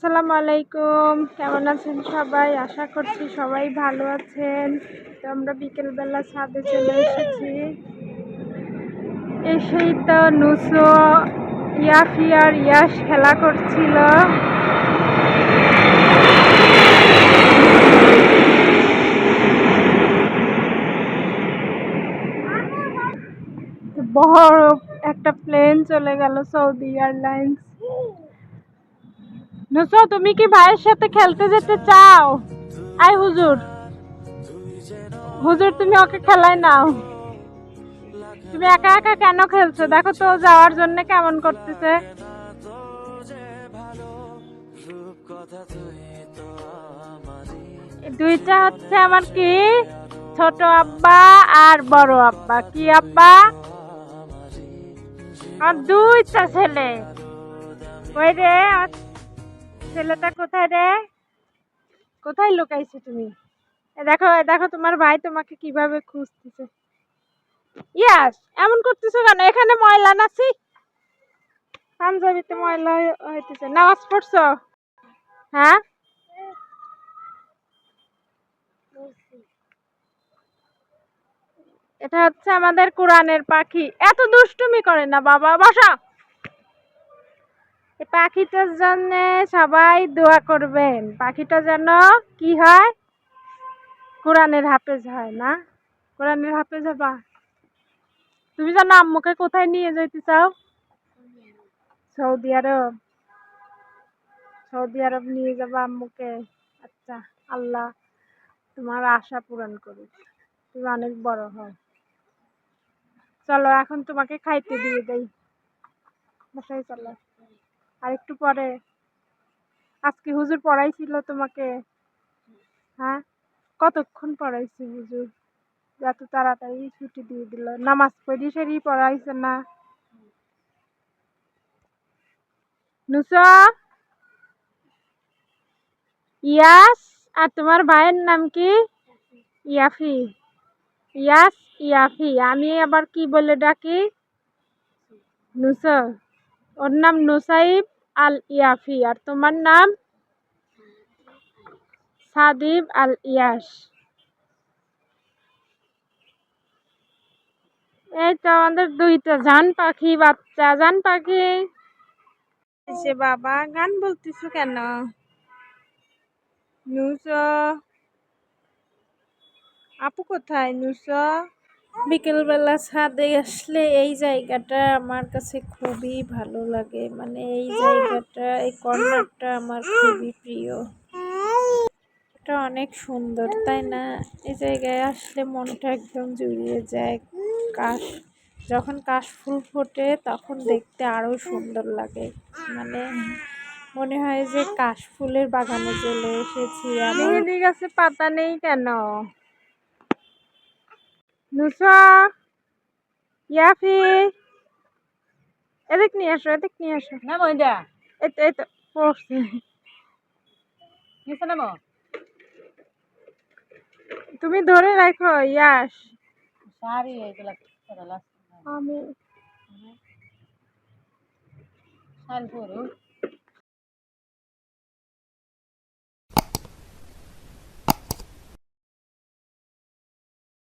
আসসালামু আলাইকুম। কেমন আছেন সবাই? আশা করছি সবাই ভালো আছেন। তো আমরা বিকেলবেলা ছাদে চলে এসেছি। এসেই তো নুসো ইয়াফি আর ইয়াস খেলা করছিল। বড় একটা প্লেন চলে গেল সৌদি এয়ারলাইন্স। তুমি কি ভাইয়ের সাথে খেলতে যেতে চাও? আই হুজুর। হুজুর, তুমি ওকে খেলায় নাও। তুমি একা একা কেন খেলছো? দেখো তো যাওয়ার জন্য কেমন করতেছে। দুইটা হচ্ছে আমার কি? ছোট আব্বা আর বড় আব্বা। কি আব্বা? আর দুইটা ছেলে। ওই রে? আমার ছেলেটা কোথায় রে? কোথায় লুকাইছো তুমি? দেখো দেখো, তোমার ভাই তোমাকে কীভাবে খুঁজতেছে। ইয়াস, এমন করতেছো কেন? এখানে ময়লা নাছি পাঞ্জাবিতে ময়লা হইতেছে। নামাজ পড়ছো? হ্যাঁ? এটা হচ্ছে আমাদের কোরআনের পাখি। এত দুষ্টুমি করে না, বাবা। বাসা। পাখিটার জন্য সবাই দোয়া করবেন। পাখিটা যেন কি হয়? কোরআনের হাফেজ হয় না। কোরআনের হাফেজ হবা তুমি জানো আম্মুকে কোথায় নিয়ে যেতে চাও? সৌদি আরব। সৌদি আরব নিয়ে যাবা আম্মুকে। আচ্ছা আল্লাহ তোমার আশা পূরণ করুক। তুমি অনেক বড় হও চলো, এখন তোমাকে খাইতে দিয়ে দেই। বাসায় চলো। আর একটু পরে। আজকে হুজুর পড়াইছিল তোমাকে। হ্যাঁ? কতক্ষণ পড়াইছে হুজুর? এত তাড়াতাড়ি ছুটি দিয়ে দিল। নামাজ পড়ি সেরি পড়াইছে না। নুসা ইয়াস? আর তোমার ভাইয়ের নাম কি? ইয়াফি। ইয়াস, ইয়াফি। আমি আবার কি বলে ডাকি? নুসা ওর নাম নুসাইব আল ইয়াফি আর তোমার নাম? সাদিব আল ইয়াস এই তো আমাদের দুইটা জান পাখি বাচ্চা, জান পাখি। এসে বাবা, গান বলতেছো কেন? নুসা। আপু কোথায়? নুসা? বিকেলবেলা ছাদে আসলে এই জায়গাটা আমার কাছে খুবই ভালো লাগে। মানে এই জায়গাটা এই কর্নারটা আমার খুবই প্রিয়। এটা অনেক সুন্দর তাই না? এই জায়গায় আসলে মনটা একদম জুড়িয়ে যায়। কাশ যখন কাশ ফুল ফোটে তখন দেখতে আরও সুন্দর লাগে। মানে মনে হয় যে কাশ ফুলের বাগানে চলে এসেছি মেহেদি গাছে পাতা নেই কেন? নুসা ইয়াফি। এদিক নিয়ে আসো এদিক নিয়ে আসো। না মহিলা এই তো এই তো পড়ছে। নিচে নামো। তুমি ধরে রাখো ইয়াস। এগুলা আমি পরু